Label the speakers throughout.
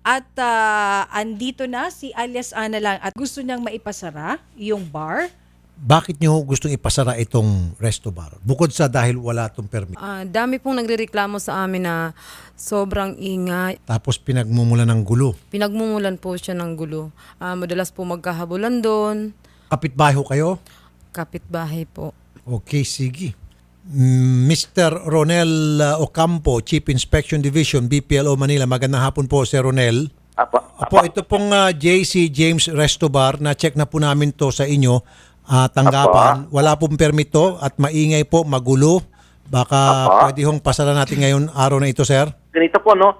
Speaker 1: At ah, andito na si alias Ana lang at gusto niyang maipasara yung bar.
Speaker 2: Bakit nyo gustong ipasara itong resto bar? Bukod sa dahil wala itong permit.
Speaker 3: Ah, dami pong nagrereklamo sa amin na sobrang ingay.
Speaker 2: Tapos pinagmumula ng gulo.
Speaker 3: Pinagmumulan po siya ng gulo. Ah, madalas po magkahabulan doon.
Speaker 2: Kapitbahay ho kayo?
Speaker 3: Kapitbahay po.
Speaker 2: Okay, sige. Mr. Ronel uh, Ocampo, Chief Inspection Division, BPLO Manila. Magandang hapon po, Sir Ronel.
Speaker 4: Apo,
Speaker 2: Apo, ito pong uh, JC James Resto Bar, na-check na po namin to sa inyo, ah, tanggapan. Wala pong permit to at maingay po, magulo. Baka
Speaker 4: Apo.
Speaker 2: pwede hong pasara natin ngayon araw na ito, sir.
Speaker 4: ganito po, no?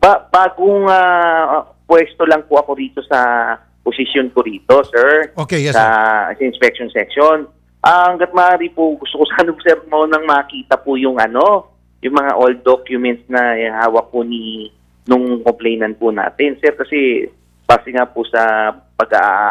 Speaker 4: Ba- bagong ah, pwesto lang po ako dito sa position ko rito, sir.
Speaker 2: Okay, yes,
Speaker 4: Sa, sa inspection section. Ah, hanggat maaari po, gusto ko sana, sir, mo nang makita po yung ano, yung mga old documents na hawak po ni nung complainant po natin, sir. Kasi base nga po sa pag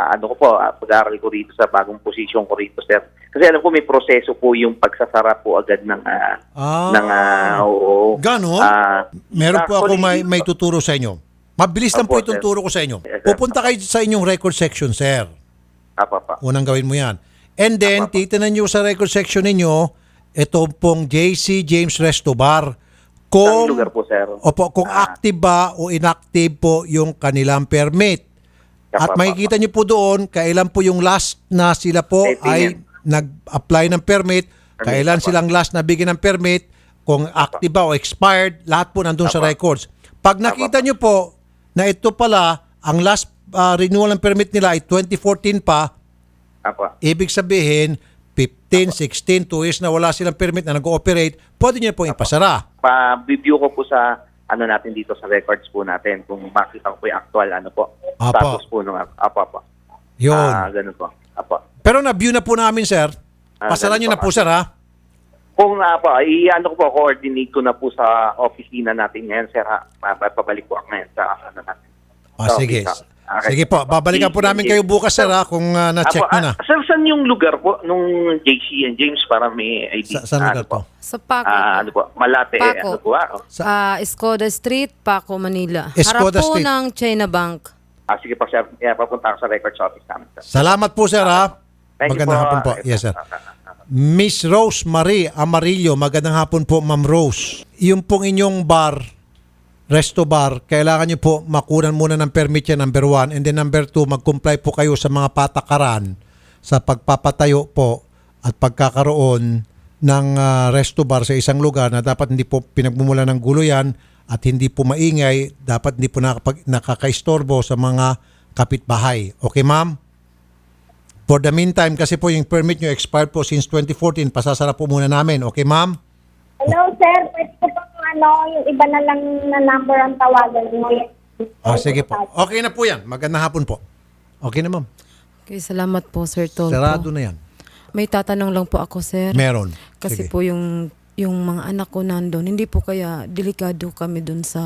Speaker 4: ano ko po, ah, pag-aaral ko rito sa bagong position ko rito, sir. Kasi alam ko may proseso po yung pagsasara po agad ng ah,
Speaker 2: Ah.
Speaker 4: ng ah, oo.
Speaker 2: Ganon?
Speaker 4: Ah,
Speaker 2: Meron po ako may, may tuturo sa inyo. Mabilis lang po
Speaker 4: Opo,
Speaker 2: itong
Speaker 4: sir.
Speaker 2: turo ko sa inyo.
Speaker 4: Yes, sir.
Speaker 2: Pupunta kayo sa inyong record section, sir.
Speaker 4: Apa pa.
Speaker 2: Unang gawin mo yan. And then, titanan nyo sa record section ninyo, ito pong JC James Resto Bar. Kung,
Speaker 4: Ang lugar po, sir.
Speaker 2: Opo, kung
Speaker 4: Ah.
Speaker 2: active ba o inactive po yung kanilang permit. At makikita nyo po doon, kailan po yung last na sila po
Speaker 4: May
Speaker 2: ay
Speaker 4: tingin.
Speaker 2: nag-apply ng permit, kailan
Speaker 4: apo.
Speaker 2: silang last na bigyan ng permit, kung active ba o expired, lahat po nandun sa records. Pag nakita nyo po na ito pala, ang last ah, renewal ng permit nila ay 2014 pa,
Speaker 4: Apa.
Speaker 2: ibig sabihin, 15, 16, 2 years na wala silang permit na nag-ooperate, pwede nyo po ipasara.
Speaker 4: Pa-review ko po sa ano natin dito sa records po natin kung makita ko po yung actual ano po.
Speaker 2: Apo.
Speaker 4: Status po nung apa po.
Speaker 2: Yun.
Speaker 4: Ah, ganun po. Apo.
Speaker 2: Pero na-view na po namin, sir.
Speaker 4: Ah,
Speaker 2: Pasara
Speaker 4: ganun
Speaker 2: na
Speaker 4: po.
Speaker 2: po, sir, ha?
Speaker 4: Kung apa, i-ano ko po, coordinate ko na po sa opisina natin ngayon, sir. Ha? Pa- Pabalik po ako ngayon sa ano natin.
Speaker 2: Ah,
Speaker 4: Sa
Speaker 2: sige.
Speaker 4: office, ha? Okay.
Speaker 2: Sige po, babalikan po namin kayo bukas, sir, ha? Kung ah, na-check
Speaker 4: Apo,
Speaker 2: nyo na.
Speaker 4: ah, sir, saan yung lugar po nung JC and James para may ID?
Speaker 2: Sa, saan lugar
Speaker 4: ano po?
Speaker 2: po?
Speaker 3: Sa Paco.
Speaker 4: Ah, ano po? Malate,
Speaker 3: Paco.
Speaker 4: ano po? Ah, oh.
Speaker 2: Sa-
Speaker 3: Ah, Escoda Street, Paco, Manila.
Speaker 2: Escoda
Speaker 3: Harap po
Speaker 2: Street.
Speaker 3: ng China Bank.
Speaker 4: Ah, sige po, sir. Yeah, papunta ako sa records office namin, sir.
Speaker 2: Salamat po, sir, ha?
Speaker 4: Thank you
Speaker 2: Magandang
Speaker 4: po.
Speaker 2: hapon po. Yes, sir. Miss Rose Marie Amarillo, magandang hapon po, Ma'am Rose. Yung pong inyong bar, resto bar, kailangan nyo po makunan muna ng permit yan, number one. And then number two, mag-comply po kayo sa mga patakaran sa pagpapatayo po at pagkakaroon ng ah, resto bar sa isang lugar na dapat hindi po pinagmumula ng gulo yan at hindi po maingay, dapat hindi po nakapag, nakakaistorbo sa mga kapitbahay. Okay, ma'am? For the meantime, kasi po yung permit nyo expired po since 2014, pasasara po muna namin. Okay, ma'am?
Speaker 5: Hello, sir. Pwede bang ano, yung iba na lang na number ang tawagan mo?
Speaker 2: Ah, sige po. Okay na po yan. Magandang hapon po. Okay na, ma'am.
Speaker 3: Okay, salamat po, Sir Tolpo.
Speaker 2: Sarado na yan.
Speaker 3: May tatanong lang po ako, sir.
Speaker 2: Meron.
Speaker 3: Kasi
Speaker 2: Sige.
Speaker 3: po yung yung mga anak ko nandun, hindi po kaya delikado kami dun sa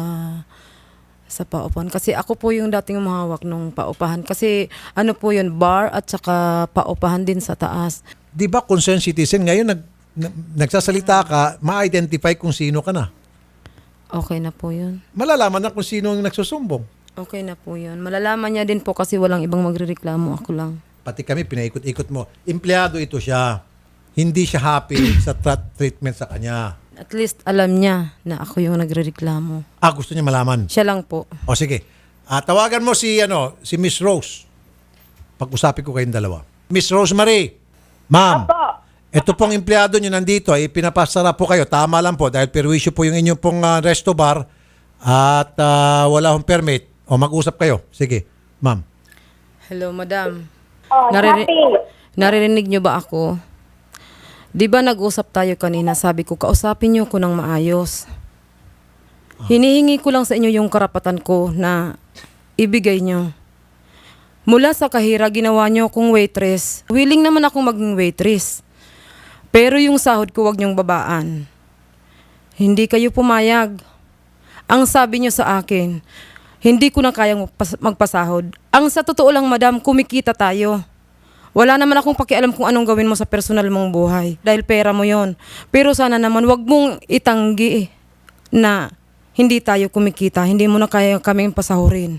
Speaker 3: sa paupahan. Kasi ako po yung dating umahawak nung paupahan. Kasi ano po yun, bar at saka paupahan din sa taas.
Speaker 2: Di ba concerned citizen, ngayon nag, na- nagsasalita ka, ma-identify kung sino ka na.
Speaker 3: Okay na po yun.
Speaker 2: Malalaman na kung sino ang nagsusumbong.
Speaker 3: Okay na po yun. Malalaman niya din po kasi walang ibang magrereklamo. Ako lang.
Speaker 2: Pati kami, pinaikot-ikot mo. Empleyado ito siya. Hindi siya happy sa tra- treatment sa kanya.
Speaker 3: At least alam niya na ako yung nagrereklamo.
Speaker 2: Ah, gusto niya malaman.
Speaker 3: Siya lang po.
Speaker 2: O sige. Ah, tawagan mo si ano, si Miss Rose. Pag-usapin ko kayong dalawa. Miss Rosemary. Ma'am. Ito pong empleyado nyo nandito ay pinapasara po kayo. Tama lang po dahil perwisyo po yung inyong pong ah, resto bar at ah, wala hong permit. O mag-usap kayo. Sige. Ma'am.
Speaker 3: Hello, madam.
Speaker 5: Oh,
Speaker 3: Nariri-. Naririnig niyo ba ako? Di ba nag-usap tayo kanina, sabi ko, kausapin niyo ko ng maayos. Hinihingi ko lang sa inyo yung karapatan ko na ibigay niyo. Mula sa kahira, ginawa niyo akong waitress. Willing naman akong maging waitress. Pero yung sahod ko, wag niyong babaan. Hindi kayo pumayag. Ang sabi niyo sa akin, hindi ko na kayang magpas- magpasahod. Ang sa totoo lang, madam, kumikita tayo. Wala naman akong pakialam kung anong gawin mo sa personal mong buhay. Dahil pera mo yon. Pero sana naman, wag mong itanggi na hindi tayo kumikita, hindi mo na kaya kaming pasahurin.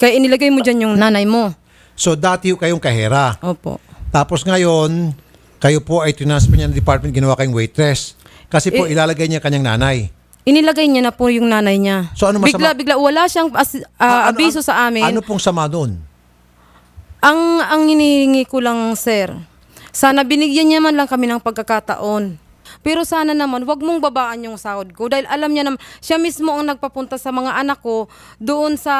Speaker 3: Kaya inilagay mo dyan yung nanay mo.
Speaker 2: So dati yung kayong kahera.
Speaker 3: Opo.
Speaker 2: Tapos ngayon, kayo po ay transfer niya ng department, ginawa kayong waitress. Kasi po
Speaker 3: Eh,
Speaker 2: ilalagay niya kanyang nanay.
Speaker 3: Inilagay niya na po yung nanay niya.
Speaker 2: So, ano masama?
Speaker 3: Bigla, bigla, wala siyang as-
Speaker 2: Ah,
Speaker 3: ah,
Speaker 2: ano-
Speaker 3: abiso
Speaker 2: ano-
Speaker 3: sa amin.
Speaker 2: Ano pong sama nun?
Speaker 3: Ang ang hinihingi ko lang, sir, sana binigyan niya man lang kami ng pagkakataon. Pero sana naman, wag mong babaan yung sahod ko. Dahil alam niya naman, siya mismo ang nagpapunta sa mga anak ko doon sa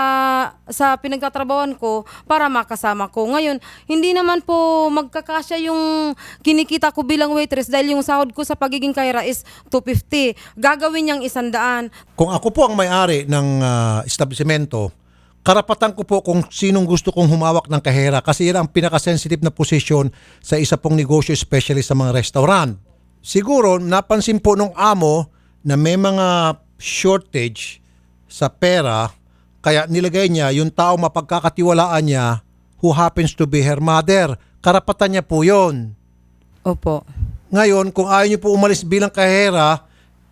Speaker 3: sa pinagtatrabawan ko para makasama ko. Ngayon, hindi naman po magkakasya yung kinikita ko bilang waitress dahil yung sahod ko sa pagiging kaira is 250. Gagawin niyang isandaan.
Speaker 2: Kung ako po ang may-ari ng ah, establishmento, karapatan ko po kung sinong gusto kong humawak ng kahera kasi yan ang pinaka-sensitive na posisyon sa isa pong negosyo, especially sa mga restaurant. Siguro, napansin po nung amo na may mga shortage sa pera, kaya nilagay niya yung tao mapagkakatiwalaan niya who happens to be her mother. Karapatan niya po yon.
Speaker 3: Opo.
Speaker 2: Ngayon, kung ayaw niyo po umalis bilang kahera,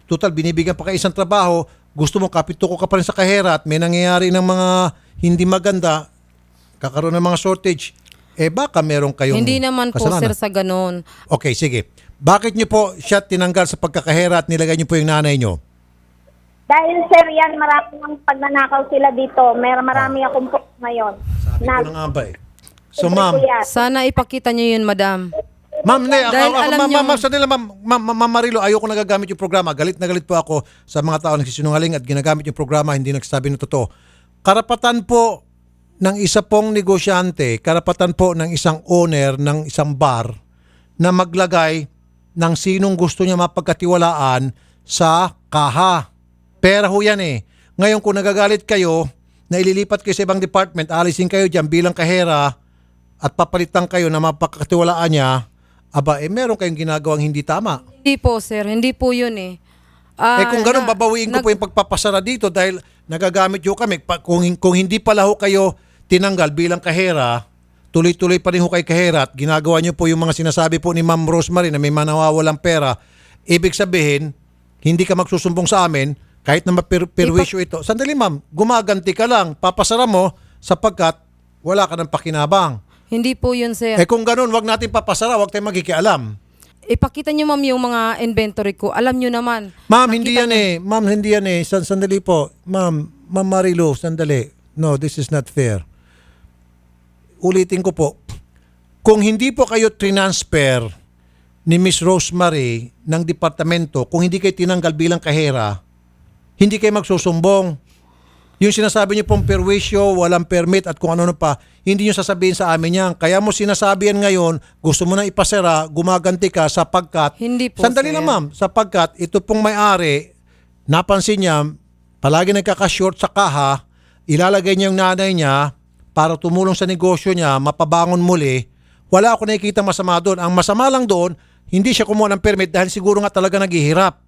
Speaker 2: total binibigyan pa kayo isang trabaho, gusto mo kapituko ka pa rin sa kahera at may nangyayari ng mga hindi maganda, kakaroon ng mga shortage, eh baka meron kayong
Speaker 3: Hindi naman po,
Speaker 2: kasalanan.
Speaker 3: sir, sa ganon.
Speaker 2: Okay, sige. Bakit niyo po siya tinanggal sa pagkakahera at nilagay niyo po yung nanay niyo?
Speaker 5: Dahil sir yan, marami ng pagnanakaw sila dito. Mer marami akong po ngayon.
Speaker 2: Sabi
Speaker 5: Na,
Speaker 2: ko na nga ba eh. So ma'am.
Speaker 3: Sana ipakita niyo yun, madam.
Speaker 2: Ma'am, ne, ako,
Speaker 3: Dahil
Speaker 2: ako,
Speaker 3: alam
Speaker 2: ma'am,
Speaker 3: niyo-
Speaker 2: ma'am, ma'am, sandali lang, ma'am, ma'am, ma'am, ma'am Marilo, ayoko nagagamit yung programa. Galit na galit po ako sa mga tao nagsisinungaling at ginagamit yung programa, hindi nagsasabi ng totoo. Karapatan po ng isa pong negosyante, karapatan po ng isang owner ng isang bar na maglagay ng sinong gusto niya mapagkatiwalaan sa kaha. Pera ho yan eh. Ngayon kung nagagalit kayo, na ililipat kayo sa ibang department, alisin kayo dyan bilang kahera at papalitan kayo na mapagkatiwalaan niya, aba, eh meron kayong ginagawang hindi tama.
Speaker 3: Hindi po, sir. Hindi po yun eh. Ah,
Speaker 2: eh kung ganun,
Speaker 3: na-
Speaker 2: babawiin ko
Speaker 3: nag-
Speaker 2: po yung pagpapasara dito dahil nagagamit yung kami. Kung, kung hindi pala ho kayo tinanggal bilang kahera, tuloy-tuloy pa rin ho kay kahera at ginagawa niyo po yung mga sinasabi po ni Ma'am Rosemary na may manawawalang pera, ibig sabihin, hindi ka magsusumbong sa amin kahit na mapirwisyo ito. Sandali ma'am, gumaganti ka lang, papasara mo sapagkat wala ka ng pakinabang.
Speaker 3: Hindi po yun, sir.
Speaker 2: Eh kung ganun, wag natin papasara, wag tayong magkikialam.
Speaker 3: Ipakita niyo, ma'am, yung mga inventory ko. Alam niyo naman.
Speaker 2: Ma'am, hindi yan
Speaker 3: niyo-
Speaker 2: eh. Ma'am, hindi yan eh. San sandali po. Ma'am, Ma'am Marilu, sandali. No, this is not fair. Ulitin ko po. Kung hindi po kayo transfer ni Miss Rosemary ng departamento, kung hindi kayo tinanggal bilang kahera, hindi kayo magsusumbong. Yung sinasabi niyo pong perwisyo, walang permit at kung ano-ano pa, hindi niyo sasabihin sa amin yan. Kaya mo sinasabi yan ngayon, gusto mo na ipasara, gumaganti ka sapagkat
Speaker 3: Hindi po,
Speaker 2: Sandali
Speaker 3: sir.
Speaker 2: lang ma'am, sapagkat ito pong may-ari, napansin niya, palagi nagkaka-short sa kaha, ilalagay niya yung nanay niya para tumulong sa negosyo niya, mapabangon muli. Wala ako nakikita masama doon. Ang masama lang doon, hindi siya kumuha ng permit dahil siguro nga talaga naghihirap.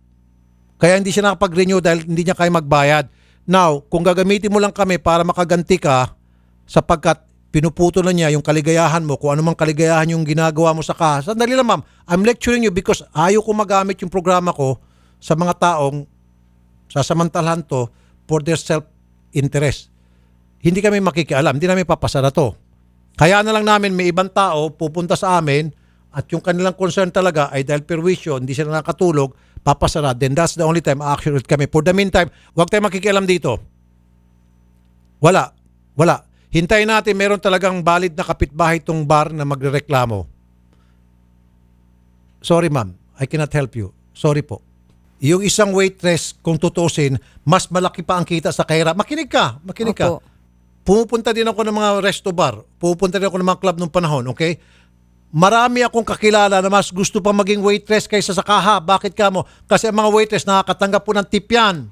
Speaker 2: Kaya hindi siya nakapag-renew dahil hindi niya kaya magbayad. Now, kung gagamitin mo lang kami para makaganti ka, sapagkat pinuputo na niya yung kaligayahan mo, kung ano mang kaligayahan yung ginagawa mo sa kaha. Sandali lang ma'am, I'm lecturing you because ayaw ko magamit yung programa ko sa mga taong sasamantalahan to for their self-interest. Hindi kami makikialam, hindi namin papasara to. Kaya na lang namin may ibang tao pupunta sa amin at yung kanilang concern talaga ay dahil perwisyo, hindi sila nakatulog, papasara. Then that's the only time action kami. For the meantime, huwag tayong makikialam dito. Wala. Wala. Hintayin natin meron talagang valid na kapitbahay itong bar na magrereklamo. Sorry ma'am, I cannot help you. Sorry po. Yung isang waitress, kung tutusin, mas malaki pa ang kita sa kahira. Makinig ka, makinig ka.
Speaker 3: Opo.
Speaker 2: Pumupunta din ako ng mga resto bar. Pupunta din ako ng mga club nung panahon, okay? Marami akong kakilala na mas gusto pa maging waitress kaysa sa kaha. Bakit ka mo? Kasi ang mga waitress nakakatanggap po ng tip yan.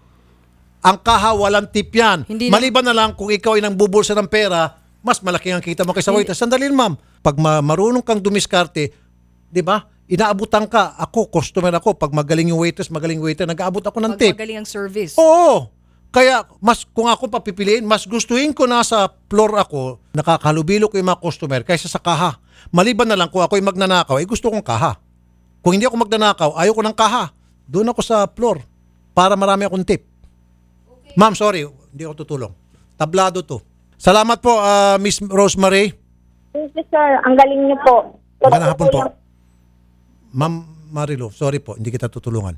Speaker 2: Ang kaha, walang tip yan.
Speaker 3: Hindi
Speaker 2: Maliban na lang kung ikaw ay nang bubulsa ng pera, mas malaki ang kita mo kaysa waitress. Sandali ma'am. Pag ma- marunong kang dumiskarte, di ba? Inaabutan ka. Ako, customer ako. Pag magaling yung waitress, magaling waiter, nag-aabot ako ng
Speaker 1: Pag
Speaker 2: tip.
Speaker 1: magaling ang service.
Speaker 2: Oo. Kaya mas kung ako papipiliin, mas gustuhin ko nasa floor ako, nakakahalubilo ko yung mga customer kaysa sa kaha. Maliban na lang kung ako'y magnanakaw, eh gusto kong kaha. Kung hindi ako magnanakaw, ayaw ko ng kaha. Doon ako sa floor para marami akong tip. Ma'am, sorry, hindi ako tutulong. Tablado to. Salamat po, ah, Miss Rosemary.
Speaker 5: Thank you, sir. Ang galing niyo po.
Speaker 2: Magandang hapon po. Ma'am Marilo, sorry po, hindi kita tutulungan.